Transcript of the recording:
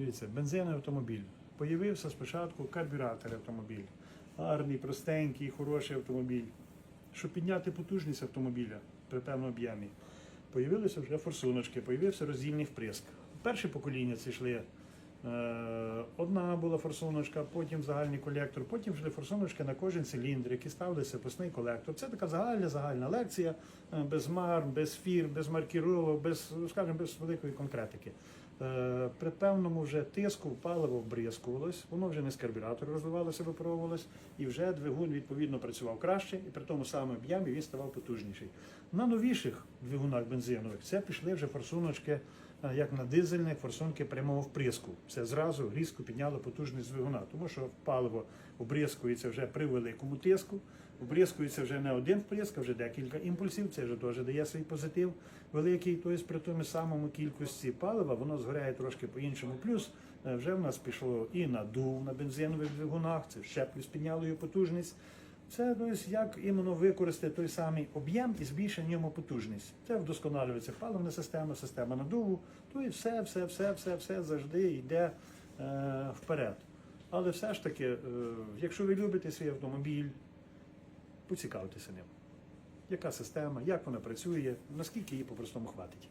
Дивіться, бензиновий автомобіль. Появився спочатку карбюратор автомобіль. Гарний, простенький, хороший автомобіль. Щоб підняти потужність автомобіля при певному об'ємі, появилися вже форсуночки, появився роздільний вприск. Перше покоління це йшли. е, Одна була форсуночка, потім загальний колектор, потім йшли форсуночки на кожен циліндр, які ставилися писний колектор. Це така загальна загальна лекція, е, без мар, без фір, без маркіровок, без, скажімо, без великої конкретики. Е, При певному вже тиску паливо вбризкувалось, воно вже не з карбюратора розвивалося, випаровувалось, і вже двигун відповідно працював краще, і при тому самому об'ємі він ставав потужніший. На новіших двигунах бензинових це пішли вже форсуночки, е, як на дизельних, форсунки прямого вприску. Це зразу різко підняло потужність двигуна, тому що паливо обрізкується вже при великому тиску. Обрізкується вже не один вприск, а вже декілька імпульсів. Це вже теж дає свій позитив великий. Тобто при тому самому кількості палива воно згоряє трошки по-іншому. Плюс е, вже в нас пішло і надув на бензинових двигунах, це ще плюс підняло його потужність. Це тобто, як іменно використати той самий об'єм і збільшити в ньому потужність. Це вдосконалюється паливна система, система надуву. То і все, все, все, все, все завжди йде е, вперед. Але все ж таки, е, якщо ви любите свій автомобіль, поцікавтеся ним. Яка система, як вона працює, наскільки її по-простому хватить.